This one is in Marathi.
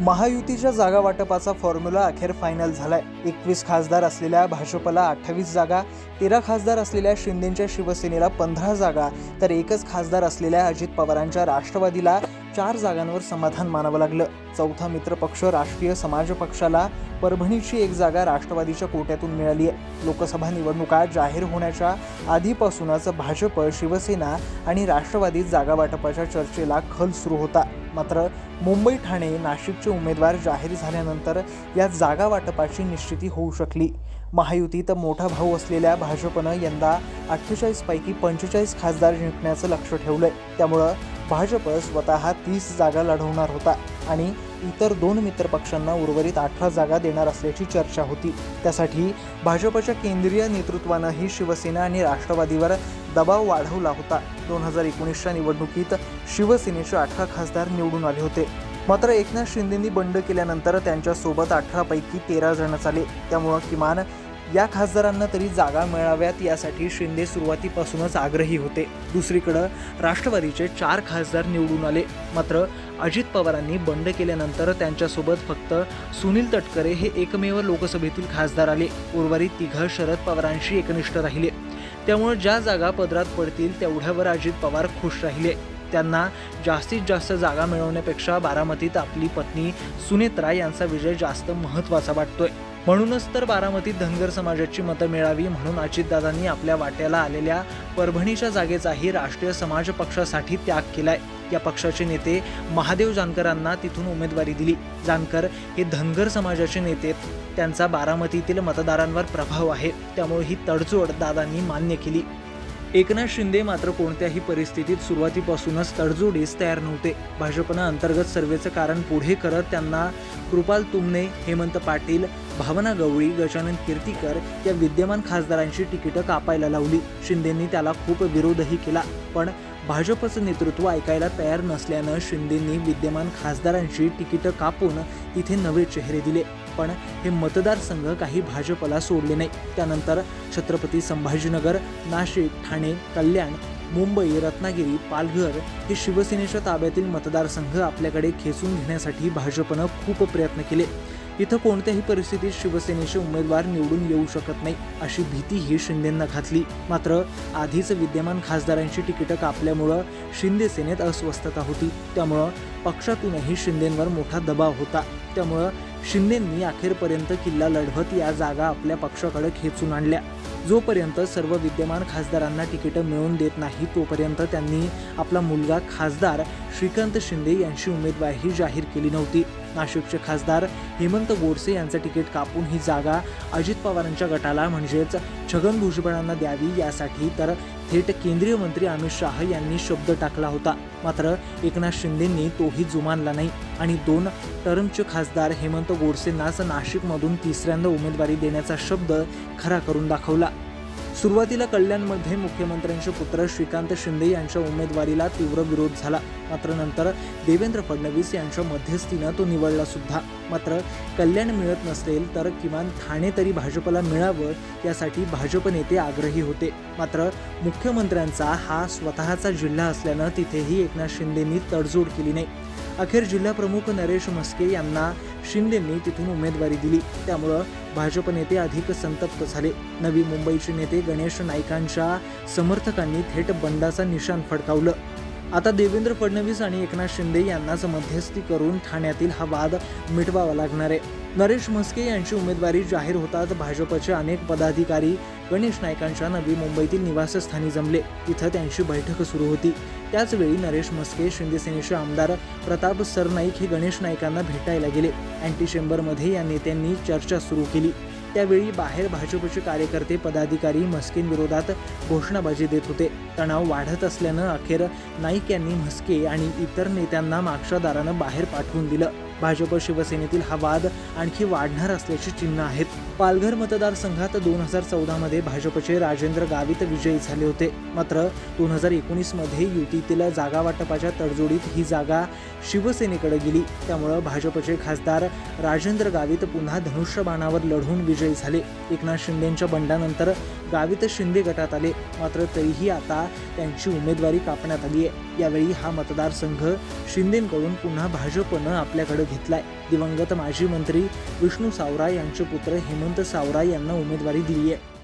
महायुतीच्या जागा वाटपाचा फॉर्म्युला अखेर फायनल झालाय. एकवीस खासदार असलेल्या भाजपला अठ्ठावीस जागा तेरा खासदार असलेल्या शिंदेच्या शिवसेनेला पंधरा जागा तर एकच खासदार असलेल्या अजित पवारांच्या राष्ट्रवादीला चार जागांवर समाधान मानावं लागलं. चौथा मित्रपक्ष राष्ट्रीय समाज पक्षाला परभणीची एक जागा राष्ट्रवादीच्या कोट्यातून मिळाली आहे. लोकसभा निवडणुका जाहीर होण्याच्या आधीपासूनच भाजप शिवसेना आणि राष्ट्रवादी जागा वाटपाच्या चर्चेला खल सुरू होता. मात्र मुंबई ठाणे नाशिकचे उमेदवार जाहीर झाल्यानंतर या जागा वाटपाची निश्चिती होऊ शकली. महायुतीत मोठा भाऊ असलेल्या भाजपनं यंदा अठ्ठेचाळीसपैकी पंचेचाळीस खासदार जिंकण्याचं लक्ष ठेवलंय. त्यामुळं भाजप स्वतः तीस जागा लढवणार होता आणि इतर दोन मित्रपक्षांना उर्वरित अठरा जागा देणार असल्याची चर्चा होती. त्यासाठी भाजपच्या केंद्रीय नेतृत्वानंही शिवसेना आणि राष्ट्रवादीवर दबाव वाढवला होता. दोन हजार एकोणीसच्या निवडणुकीत शिवसेनेचे अठरा खासदार निवडून आले होते. मात्र एकनाथ शिंदेंनी बंड केल्यानंतर त्यांच्यासोबत अठरापैकी तेरा जण आले त्यामुळं किमान या खासदारांना तरी जागा मिळाव्यात यासाठी शिंदे सुरुवातीपासूनच आग्रही होते. दुसरीकडं राष्ट्रवादीचे चार खासदार निवडून आले. मात्र अजित पवारांनी बंड केल्यानंतर त्यांच्यासोबत फक्त सुनील तटकरे हे एकमेव लोकसभेतील खासदार आले. उर्वरित तिघं शरद पवारांशी एकनिष्ठ राहिले. त्यामुळे ज्या जागा पदरात पडतील तेवढ्यावर अजित पवार खुश राहिले. त्यांना जास्तीत जास्त जागा मिळवण्यापेक्षा बारामतीत आपली पत्नी सुनेत्रा यांचा विजय जास्त महत्त्वाचा वाटतोय. म्हणूनच तर बारामतीत धनगर समाजाची मतं मिळावी म्हणून अजितदादांनी आपल्या वाट्याला आलेल्या परभणीच्या जागेचाही राष्ट्रीय समाज पक्षासाठी त्याग केलाय. या पक्षाचे नेते महादेव जानकरांना तिथून उमेदवारी दिली. जानकर हे धनगर समाजाचे नेते त्यांचा बारामतीतील मतदारांवर प्रभाव आहे. त्यामुळे ही तडजोड दादांनी मान्य केली. एकनाथ शिंदे मात्र कोणत्याही परिस्थितीत सुरुवातीपासूनच तडजोडीस तयार नव्हते. भाजपनं अंतर्गत सर्वेचं कारण पुढे करत त्यांना कृपाल तुमने हेमंत पाटील भावना गवळी गजानन कीर्तीकर या विद्यमान खासदारांची तिकीटं कापायला लावली. शिंदेंनी त्याला खूप विरोधही केला. पण भाजपचं नेतृत्व ऐकायला तयार नसल्यानं शिंदेंनी विद्यमान खासदारांची तिकीटं कापून तिथे नवे चेहरे दिले. पण हे मतदारसंघ काही भाजपला सोडले नाही. त्यानंतर छत्रपती संभाजीनगर नाशिक ठाणे कल्याण मुंबई रत्नागिरी पालघर हे शिवसेनेच्या ताब्यातील मतदारसंघ आपल्याकडे खेचून घेण्यासाठी भाजपनं खूप प्रयत्न केले. इथं कोणत्याही परिस्थितीत शिवसेनेचे उमेदवार निवडून येऊ शकत नाही अशी भीतीही शिंदेंना घातली. मात्र आधीच विद्यमान खासदारांची तिकीटं कापल्यामुळं शिंदे सेनेत अस्वस्थता होती. त्यामुळं पक्षातूनही शिंदेंवर मोठा दबाव होता. त्यामुळं शिंदेंनी अखेरपर्यंत किल्ला लढवत या जागा आपल्या पक्षाकडे खेचून आणल्या. जोपर्यंत सर्व विद्यमान खासदारांना तिकीटं मिळवून देत नाही तोपर्यंत त्यांनी आपला मुलगा खासदार श्रीकांत शिंदे यांची उमेदवारी जाहीर केली नव्हती. नाशिकचे खासदार हेमंत गोडसे यांचं तिकीट कापून ही जागा अजित पवारांच्या गटाला म्हणजेच छगन भुजबळांना द्यावी यासाठी तर थेट केंद्रीय मंत्री अमित शाह यांनी शब्द टाकला होता. मात्र एकनाथ शिंदेंनी तोही जुमानला नाही आणि दोन टर्मचे खासदार हेमंत गोडसेंनाच नाशिकमधून तिसऱ्यांदा उमेदवारी देण्याचा शब्द खरा करून दाखवला. सुरुवातीला कल्याणमध्ये मुख्यमंत्र्यांचे पुत्र श्रीकांत शिंदे यांच्या उमेदवारीला तीव्र विरोध झाला. मात्र नंतर देवेंद्र फडणवीस यांच्या मध्यस्थीनं तो निवडला सुद्धा. मात्र कल्याण मिळत नसेल तर किमान ठाणे तरी भाजपला मिळावं यासाठी भाजप नेते आग्रही होते. मात्र मुख्यमंत्र्यांचा हा स्वतःचा जिल्हा असल्यानं तिथेही एकनाथ शिंदेंनी तडजोड केली नाही. अखेर जिल्हाप्रमुख नरेश म्हस्के यांना शिंदेंनी तिथून उमेदवारी दिली. त्यामुळं भाजप नेते अधिक संतप्त झाले. नवी मुंबईचे नेते गणेश नाईकांच्या समर्थकांनी थेट बंडाचा निशाण फडकावलं. आता देवेंद्र फडणवीस आणि एकनाथ शिंदे यांनाच मध्यस्थी करून ठाण्यातील हा वाद मिटवावा लागणार आहे. नरेश म्हस्के यांची उमेदवारी जाहीर होताच भाजपचे अनेक पदाधिकारी गणेश नाईकांच्या नवी मुंबईतील निवासस्थानी जमले. तिथं त्यांची बैठक सुरू होती. त्याचवेळी नरेश म्हस्के शिंदेसेनेचे आमदार प्रताप सरनाईक हे गणेश नाईकांना भेटायला गेले. अँटी चेंबरमध्ये या नेत्यांनी चर्चा सुरू केली. त्यावेळी बाहेर भाजपचे कार्यकर्ते पदाधिकारी म्हस्केंविरोधात घोषणाबाजी देत होते. तणाव वाढत असल्यानं अखेर नाईक यांनी म्हस्के आणि इतर नेत्यांना मागच्या दारानं बाहेर पाठवून दिलं. भाजप शिवसेनेतील हा वाद आणखी वाढणार असल्याची चिन्ह आहेत. पालघर मतदारसंघात दोन हजार चौदामध्ये भाजपचे राजेंद्र गावित विजयी झाले होते. मात्र दोन हजार एकोणीसमध्ये युतीतील जागा वाटपाच्या तडजोडीत ही जागा शिवसेनेकडे गेली. त्यामुळं भाजपचे खासदार राजेंद्र गावित पुन्हा धनुष्यबाणावर लढून विजयी झाले. एकनाथ शिंदेंच्या बंडानंतर गावित शिंदे गटात आले मात्र तरीही आता त्यांची उमेदवारी कापण्यात आली आहे. यावेळी हा मतदारसंघ शिंदेकडून पुन्हा भाजपनं आपल्याकडे घेतलाय. दिवंगत माजी मंत्री विष्णू सावरा यांचे पुत्र हेमंत सावरा यांना उमेदवारी दिली आहे